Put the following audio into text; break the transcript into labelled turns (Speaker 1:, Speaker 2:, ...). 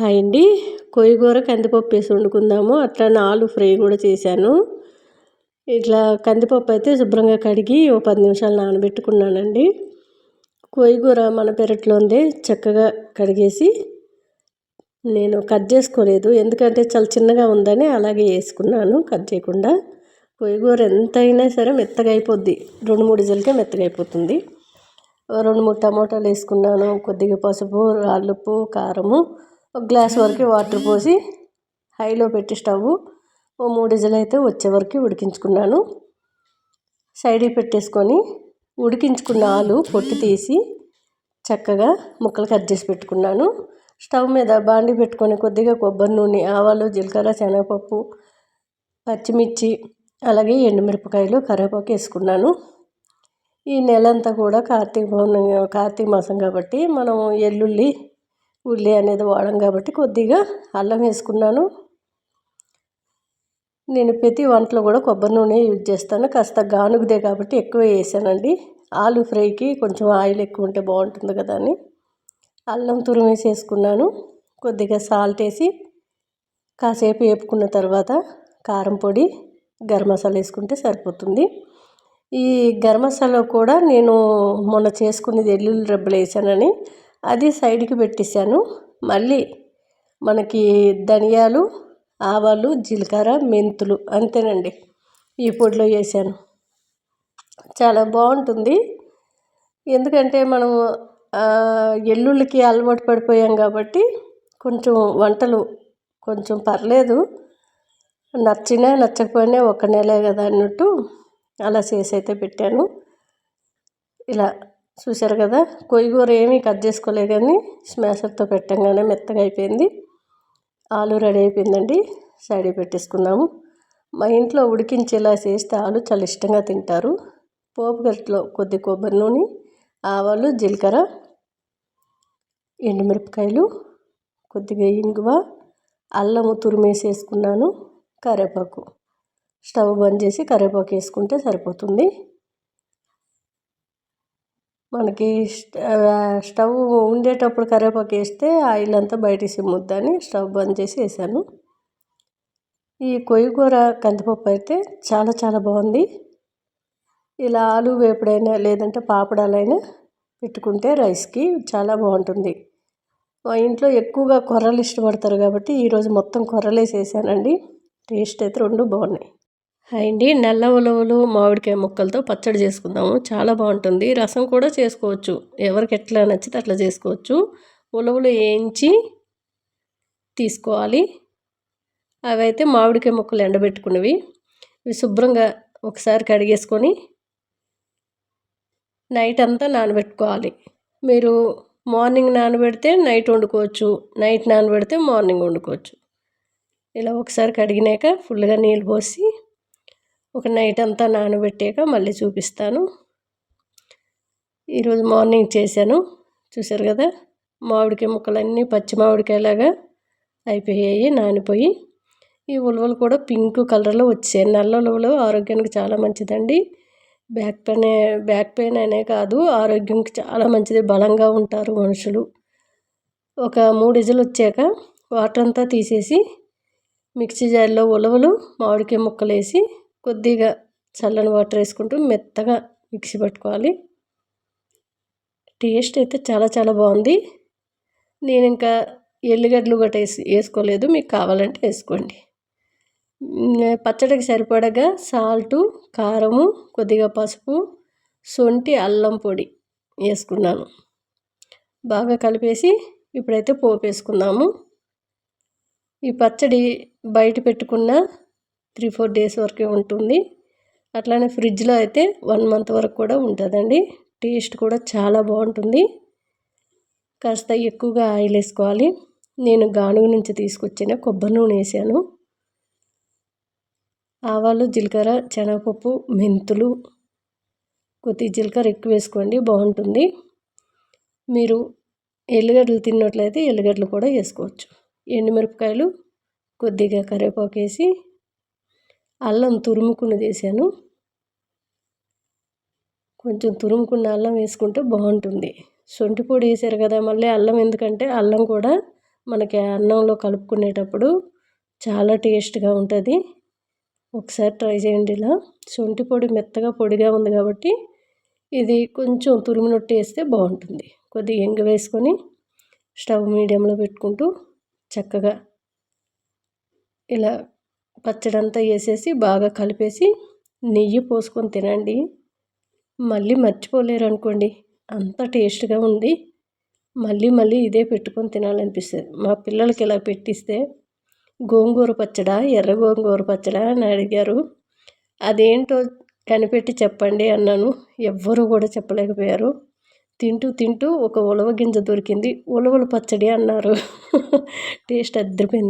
Speaker 1: Hi అండి. కొయ్యగూర కందిపప్పు వేసి వండుకుందాము. అట్లా ఆలు ఫ్రై కూడా చేశాను. ఇట్లా కందిపప్పు అయితే శుభ్రంగా కడిగి ఓ పది నిమిషాలు నానబెట్టుకున్నానండి. కొయ్యగూర మన పెరట్లో ఉంది చక్కగా కడిగేసి నేను కట్ చేసుకోలేదు. ఎందుకంటే చాలా చిన్నగా ఉందని అలాగే వేసుకున్నాను కట్ చేయకుండా. కొయ్యగూర ఎంతైనా సరే మెత్తగా అయిపోద్ది. రెండు మూడు జల్కే మెత్తగా అయిపోతుంది. రెండు మూడు టమోటాలు వేసుకున్నాను. కొద్దిగా పసుపు రాళ్ళుప్పు కారము. ఒక గ్లాస్ వరకు వాటర్ పోసి హైలో పెట్టి స్టవ్. ఓ మూడు విజిల్ అయితే వచ్చే వరకు ఉడికించుకున్నాను. సైడ్ పెట్టేసుకొని ఉడికించుకున్న ఆలు పొట్టు తీసి చక్కగా ముక్కలు కట్ చేసి పెట్టుకున్నాను. స్టవ్ మీద బాండి పెట్టుకొని కొద్దిగా కొబ్బరి నూనె ఆవాలు జీలకర్ర శనగపప్పు పచ్చిమిర్చి అలాగే ఎండుమిరపకాయలు కరివేపాకు వేసుకున్నాను. ఈ నెలంతా కూడా కార్తీక పౌర్ణమి కార్తీక మాసం కాబట్టి మనం ఎల్లుల్లి ఉల్లి అనేది వాడం కాబట్టి కొద్దిగా అల్లం వేసుకున్నాను. నేను ప్రతి వంటలో కూడా కొబ్బరి నూనె యూజ్ చేస్తాను. కాస్త గానుగుదే కాబట్టి ఎక్కువ వేసానండి. ఆలు ఫ్రైకి కొంచెం ఆయిల్ ఎక్కువ ఉంటే బాగుంటుంది కదా అని. అల్లం తురిమేసి వేసుకున్నాను. కొద్దిగా సాల్ట్ వేసి కాసేపు వేపుకున్న తర్వాత కారం పొడి గరం మసాలా వేసుకుంటే సరిపోతుంది. ఈ గరం మసాలా కూడా నేను మొన్న చేసుకునేది ఎల్లుల్లి రబ్బలు వేసానని. అది సైడ్కి పెట్టేశాను. మళ్ళీ మనకి ధనియాలు ఆవాలు జీలకర్ర మెంతులు అంతేనండి. ఈ పొడిలో వేసాను. చాలా బాగుంటుంది. ఎందుకంటే మనం ఎల్లుళ్ళకి అలవాటు పడిపోయాం కాబట్టి కొంచెం వంటలు కొంచెం పర్లేదు. నచ్చినా నచ్చకపోయినా ఒక నెలే కదా అన్నట్టు అలా చేసి అయితే పెట్టాను. ఇలా చూశారు కదా? కొయ్యగూర ఏమీ కట్ చేసుకోలేదు కానీ స్మాషర్తో పెట్టంగానే మెత్తగా అయిపోయింది. ఆలు రెడీ అయిపోయిందండి. సైడ్ పెట్టేసుకున్నాము మా ఇంట్లో ఉడికించేలా చేస్తే ఆలు చాలా ఇష్టంగా తింటారు. పోపు గరిటలో కొద్ది కొబ్బరి నూనె ఆవాలు జీలకర్ర ఎండుమిరపకాయలు కొద్దిగా ఇంగువ అల్లము తురిమేసేసుకున్నాను కరివేపాకు. స్టవ్ బంద్ చేసి కరివేపాకు వేసుకుంటే సరిపోతుంది. మనకి స్టవ్ ఉండేటప్పుడు కరివేపాకు వేస్తే ఆయిల్ అంతా బయట సిమ్ముద్దని స్టవ్ బంద్ చేసి వేసాను. ఈ కొయ్యకూర కందిపప్పు అయితే చాలా చాలా బాగుంది. ఇలా ఆలు వేపుడైనా లేదంటే పాపడాలైనా పెట్టుకుంటే రైస్కి చాలా బాగుంటుంది. మా ఇంట్లో ఎక్కువగా కొర్రలు ఇష్టపడతారు కాబట్టి ఈరోజు మొత్తం కొర్రలేసేసానండి టేస్ట్ అయితే రెండు బాగున్నాయి. అండి. నల్ల ఉలవలు మామిడికాయ ముక్కలతో పచ్చడి చేసుకుందాము. చాలా బాగుంటుంది. రసం కూడా చేసుకోవచ్చు. ఎవరికి ఎట్లా నచ్చితే అట్లా చేసుకోవచ్చు. ఉలవలు వేయించి తీసుకోవాలి. అవి అయితే మామిడికాయ ముక్కలు ఎండబెట్టుకున్నవి. ఇవి శుభ్రంగా ఒకసారి కడిగేసుకొని నైట్ అంతా నానబెట్టుకోవాలి. మీరు మార్నింగ్ నానబెడితే నైట్ వండుకోవచ్చు. నైట్ నానబెడితే మార్నింగ్ వండుకోవచ్చు. ఇలా ఒకసారి కడిగినాక ఫుల్గా నీళ్ళు పోసి ఒక నైట్ అంతా నానబెట్టాక మళ్ళీ చూపిస్తాను. ఈరోజు మార్నింగ్ చేశాను. చూసారు కదా? మామిడికాయ ముక్కలన్నీ పచ్చి మామిడికాయలాగా అయిపోయాయి నానిపోయి. ఈ ఉలవలు కూడా పింక్ కలర్లో వచ్చాయి. నల్ల ఉలవలు ఆరోగ్యానికి చాలా మంచిదండి. బ్యాక్ పెయిన్ బ్యాక్ పెయిన్ అనే కాదు ఆరోగ్యంకి చాలా మంచిది. బలంగా ఉంటారు మనుషులు. ఒక మూడు ఇజలు వచ్చాక వాటర్ అంతా తీసేసి మిక్సీ జార్లో ఉలవలు మామిడికాయ ముక్కలు వేసి కొద్దిగా చల్లని వాటర్ వేసుకుంటూ మెత్తగా మిక్సీ పట్టుకోవాలి. టేస్ట్ అయితే చాలా చాలా బాగుంది. నేను ఇంకా ఎల్లిగడ్డలు గట్ట వేసి వేసుకోలేదు. మీకు కావాలంటే వేసుకోండి. పచ్చడికి సరిపడగా సాల్టు కారము కొద్దిగా పసుపు సొంటి అల్లం పొడి వేసుకున్నాను. బాగా కలిపేసి ఇప్పుడైతే పోపు వేసుకుందాము. ఈ పచ్చడి బయట పెట్టుకున్న త్రీ ఫోర్ డేస్ వరకే ఉంటుంది. అట్లానే ఫ్రిడ్జ్లో అయితే వన్ మంత్ వరకు కూడా ఉంటుందండి. టేస్ట్ కూడా చాలా బాగుంటుంది. కాస్త ఎక్కువగా ఆయిల్ వేసుకోవాలి. నేను గానుగ నుంచి తీసుకొచ్చిన కొబ్బరి నూనె వేసాను. ఆవాలు జీలకర్ర శనగపప్పు మెంతులు కొద్ది జీలకర్ర ఎక్కువ వేసుకోండి బాగుంటుంది. మీరు ఎల్లిగడ్డలు తిన్నట్లయితే ఎల్లిగడ్డలు కూడా వేసుకోవచ్చు. ఎండుమిరపకాయలు కొద్దిగా కరివేపాకు వేసి అల్లం తురుముకున్న వేసాను కొంచెం తురుముకున్న అల్లం వేసుకుంటే బాగుంటుంది. శొంఠి పొడి వేసారు కదా మళ్ళీ అల్లం ఎందుకంటే అల్లం కూడా మనకి అన్నంలో కలుపుకునేటప్పుడు చాలా టేస్ట్గా ఉంటుంది. ఒకసారి ట్రై చేయండి ఇలా. శొంఠి పొడి మెత్తగా పొడిగా ఉంది కాబట్టి ఇది కొంచెం తురుమునొట్టి వేస్తే బాగుంటుంది. కొద్దిగా ఎంగ వేసుకొని స్టవ్ మీడియంలో పెట్టుకుంటూ చక్కగా ఇలా పచ్చడి అంతా వేసేసి బాగా కలిపేసి నెయ్యి పోసుకొని తినండి. మళ్ళీ మర్చిపోలేరు అనుకోండి. అంత టేస్ట్గా ఉంది. మళ్ళీ మళ్ళీ ఇదే పెట్టుకొని తినాలనిపిస్తుంది. మా పిల్లలకి ఇలా పెట్టిస్తే గోంగూర పచ్చడా ఎర్ర గోంగూర పచ్చడా అని అడిగారు. అదేంటో కనిపెట్టి చెప్పండి అన్నాను. ఎవ్వరూ కూడా చెప్పలేకపోయారు. తింటూ తింటూ ఒక ఉలవ గింజ దొరికింది. ఉలవల పచ్చడి అన్నారు. టేస్ట్ అద్దరిపోయింది.